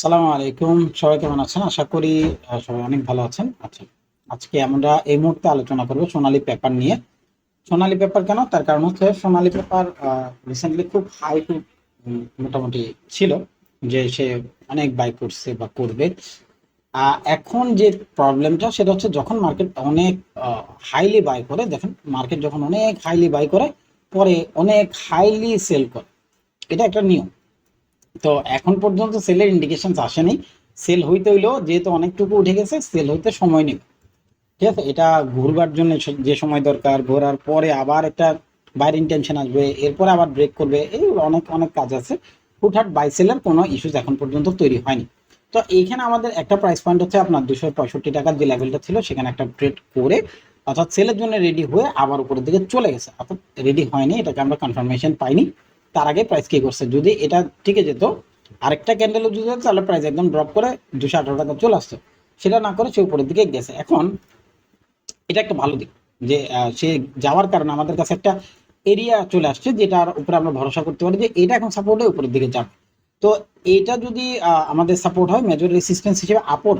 সালাম আলাইকুম। সবাই কেমন আছেন? আশা করি সবাই অনেক ভালো আছেন। আচ্ছা আজকে আমরা এই মুহূর্তে আলোচনা করব সোনালী পেপার নিয়ে। সোনালী পেপার কেন? তার কারণ হচ্ছে সোনালী পেপার রিসেন্টলি খুব হাই মোটামুটি ছিল যে সে অনেক বাই করছে বা করবে। এখন যে প্রবলেমটা সেটা হচ্ছে যখন মার্কেট অনেক হাইলি বাই করে, দেখেন মার্কেট যখন অনেক হাইলি বাই করে, পরে অনেক হাইলি সেল করে। এটা একটা নিয়ম। তো এখন পর্যন্ত সেলের ইন্ডিকেশন আসেনি। সেল হইতে হইলেও যেহেতু অনেকটুকু উঠে গেছে, সেল হইতে সময় নেবে। ঠিক আছে? এটা ঘুরবার জন্য যে সময় দরকার, ঘোরার পরে আবার একটা বাইরে ইন্টেনশন আসবে, এরপরে আবার ব্রেক করবে এইগুলো অনেক অনেক কাজ আছে। হুটহাট বাই সেলের কোনো ইস্যুস এখন পর্যন্ত তৈরি হয়নি। তো এইখানে আমাদের একটা প্রাইস পয়েন্ট হচ্ছে আপনার দুশো পঁয়ষট্টি টাকার যে লেভেলটা ছিল, সেখানে একটা ট্রেড করে অর্থাৎ সেলের জন্য রেডি হয়ে আবার উপরের দিকে চলে গেছে। অর্থাৎ রেডি হয়নি, এটাকে আমরা কনফার্মেশন পাইনি। তার আগে প্রাইস কি করছে। যদি এটা টিকে যেত, আরেকটা ক্যান্ডেল যদি তাহলে প্রাইস একদম ড্রপ করে দুশো আঠারো টাকা চলে আসতো। সেটা না করে সে উপরের দিকে গেছে। এখন এটা একটা ভালো দিক যে সে যাওয়ার কারণে আমাদের কাছে একটা এরিয়া চলে আসছে যেটার উপরে আমরা ভরসা করতে পারি যে এটা এখন সাপোর্ট সাপোর্টে উপরের দিকে যাবে তো এটা যদি আমাদের সাপোর্ট হয় মেজর রেসিস্টেন্স হিসেবে আপর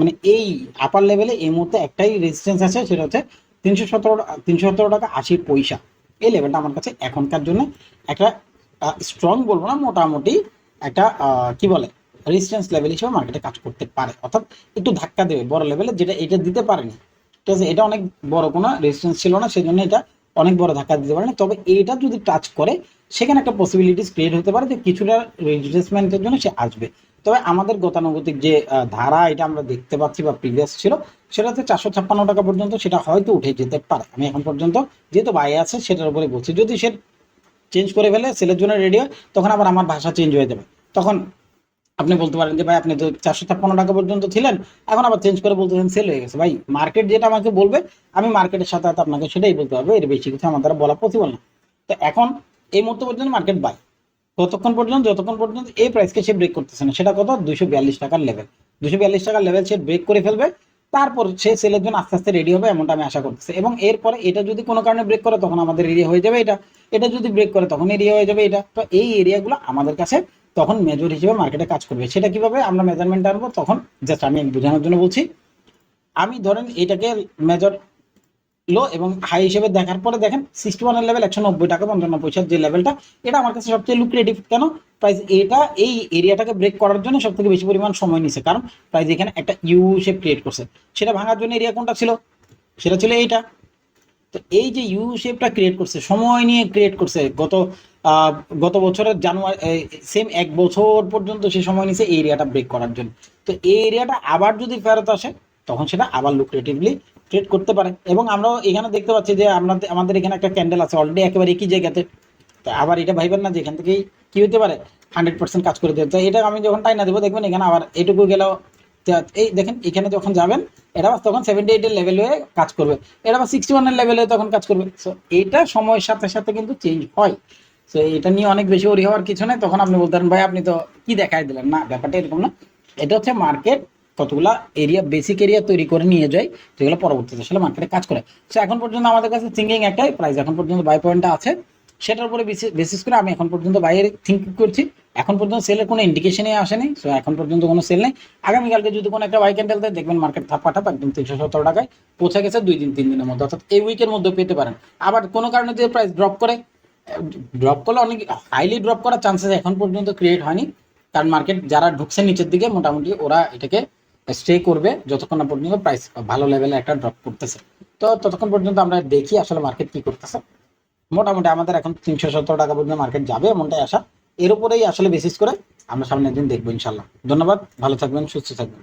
মানে এই আপার লেভেলে এই মুহূর্তে একটাই রেসিস্টেন্স আছে, সেটা হচ্ছে তিনশো সতেরো তিনশো সতেরো টাকা আশি পয়সা। এই লেভেলটা আমার কাছে এখনকার জন্য একটা স্ট্রং বলব না, মোটামুটি একটা কি বলে রেজিস্ট্যান্স লেভেল হিসেবে মার্কেটে কাজ করতে পারে। অর্থাৎ একটু ধাক্কা দেবে, বড় লেভেলে যেটা এটা দিতে পারেনি। ঠিক আছে, এটা অনেক বড় কোনো রেজিস্ট্যান্স ছিল না সেই জন্য এটা অনেক বড় ধাক্কা দিতে পারে না তবে এটা যদি টাচ করে, সেখানে একটা পসিবিলিটিস ক্রিয়েট হতে পারে যে কিছুটা রিপ্লেসমেন্টের জন্য সে আসবে। তবে আমাদের গতানুগতিক যে ধারা এটা আমরা দেখতে পাচ্ছি বা প্রিভিয়াস ছিল সেটা সেটাতে চারশো ছাপ্পান্ন টাকা পর্যন্ত সেটা হয়তো উঠে যেতে পারে। আমি এখন পর্যন্ত যেহেতু বাইরে আছে, সেটার উপরে বলছি। যদি সে চেঞ্জ করে ফেলে সেলের জন্য রেডি হয়, তখন আবার আমার ভাষা চেঞ্জ হয়ে যাবে। তখন আপনি বলতে পারেন যে, ভাই, আপনি তো চারশো ছাপ্পান্ন টাকা পর্যন্ত ছিলেন, এখন আবার চেঞ্জ করে বলতেছেন সেল হয়ে গেছে। ভাই মার্কেট যেটা আমাকে বলবে, আমি মার্কেটের সাথে সাথে আপনাকে সেটাই বলতে হবে এর বেশি কিছু আমার দ্বারা বলা পসিবল না। তো এখন এই মুহূর্ত পর্যন্ত মার্কেট বাই ততক্ষণ পর্যন্ত, যতক্ষণ পর্যন্ত এই প্রাইসকে সে ব্রেক করতেছে না, সেটা কত? দুইশো বিয়াল্লিশ টাকার লেভেল দুশো বিয়াল্লিশ টাকার লেভেল সে ব্রেক করে ফেলবে, তারপর সে সেলের জন্য আস্তে আস্তে রেডি হবে, এমনটা আমি আশা করতেছি। এবং এরপরে এটা যদি কোনো কারণে ব্রেক করে, তখন আমাদের রেডি হয়ে যাবে এটা। এটা যদি ব্রেক করে, তখন এরিয়া হয়ে যাবে এটা। তো এই এরিয়াগুলো আমাদের কাছে তখন মেজর হিসেবে মার্কেটে কাজ করবে। সেটা কীভাবে? আমরা মেজারমেন্ট আনব তখন জাস্ট আমি বোঝানোর জন্য বলছি। আমি ধরেন এটাকে মেজর লো এবং হাই হিসেবে দেখার পরে দেখেন সিক্সটি ওয়ানের লেভেল একশো নব্বই টাকা পঞ্চান্ন পয়সার যে লেভেলটা এটা আমার কাছে সবচেয়ে লুক্রেটিভ কেন? প্রাইস এটা, এই এরিয়াটাকে ব্রেক করার জন্য সব থেকে বেশি পরিমাণ সময় নিছে। কারণ প্রাইস এখানে একটা ইউ শেপ ক্রিয়েট করছে। সেটা ভাঙার জন্য এরিয়া কোনটা ছিল? সেটা ছিল এইটা। তো এই যে ইউ শেপটা ক্রিয়েট করছে, সময় নিয়ে ক্রিয়েট করছে, গত গত বছরের জানুয়ারি সেম এক বছর পর্যন্ত সে সময় নিছে এই এরিয়াটা ব্রেক করার জন্য। তো এই এরিয়াটা আবার যদি ফেরত আসে, তখন সেটা আবার লুক্রেটিভলি ট্রেড করতে পারে। এবং আমরাও এখানে দেখতে পাচ্ছি যে আমরা, আমাদের এখানে একটা ক্যান্ডেল আছে অলরেডি একেবারে একই জায়গাতে। তো আবার এটা ভাইবেন না যে এখান থেকেই কি হতে পারে? হান্ড্রেড পার্সেন্ট কাজ করে দেবে তো এটা আমি যখন টাইনা দেবো, দেখবেন এখানে আবার এটুকু গেলেও এই দেখেন, এখানে যখন যাবেন এটা তখন সেভেন্টি এইটের লেভেল কাজ করবে। এটা আবার সিক্সটি ওয়ানের লেভেল তখন কাজ করবে। সো এইটা সময়ের সাথে সাথে কিন্তু চেঞ্জ হয়। তো এটা নিয়ে অনেক বেশি ওরি হওয়ার কিছু নেই। তখন আপনি বলতেন ভাই, আপনি তো কি দেখাই দিলেন? না, ব্যাপারটা এরকম না। এটা হচ্ছে মার্কেট কতগুলা এরিয়া বেসিক এরিয়া তৈরি করে নিয়ে যায়, যেগুলো পরবর্তীতে আসলে মার্কেটে কাজ করে। তো এখন পর্যন্ত আমাদের কাছে থিঙ্কিং একটাই প্রাইস এখন পর্যন্ত বাই পয়েন্টটা আছে। সেটার উপরে বেসিস করে আমি এখন পর্যন্ত বাইরে থিঙ্ক করছি। এখন পর্যন্ত সেলের কোনো ইন্ডিকেশনই আসেনি সো এখন পর্যন্ত কোনো সেল নেই। আগামীকালকে যদি কোনো একটা বাই ক্যান্ডেল দেয়, দেখবেন মার্কেট থাপ্পা ঠাপ একদম তিনশো সতেরো টাকায় পৌঁছে গেছে দুই দিন, তিন দিনের মধ্যে। অর্থাৎ এই উইকের মধ্যে পেতে পারেন। আবার কোনো কারণে যদি প্রাইস ড্রপ করে ড্রপ করলে অনেক হাইলি ড্রপ করার চান্সেস এখন পর্যন্ত ক্রিয়েট হয়নি। কারণ মার্কেট যারা ঢুকছে নিচের দিকে, মোটামুটি ওরা এটাকে স্টে করবে যতক্ষণ না পর্যন্ত প্রাইস ভালো লেভেলে একটা ড্রপ করতেছে। তো ততক্ষণ পর্যন্ত আমরা দেখি আসলে মার্কেট কি করতেছে। মোটামুটি আমাদের এখন তিনশো সত্তর টাকা পর্যন্ত মার্কেট যাবে, এমনটাই আশা। এর উপরেই আসলে বেসিস করে আমরা সামনের দিন দেখব ইনশাল্লাহ ধন্যবাদ, ভালো থাকবেন, সুস্থ থাকবেন।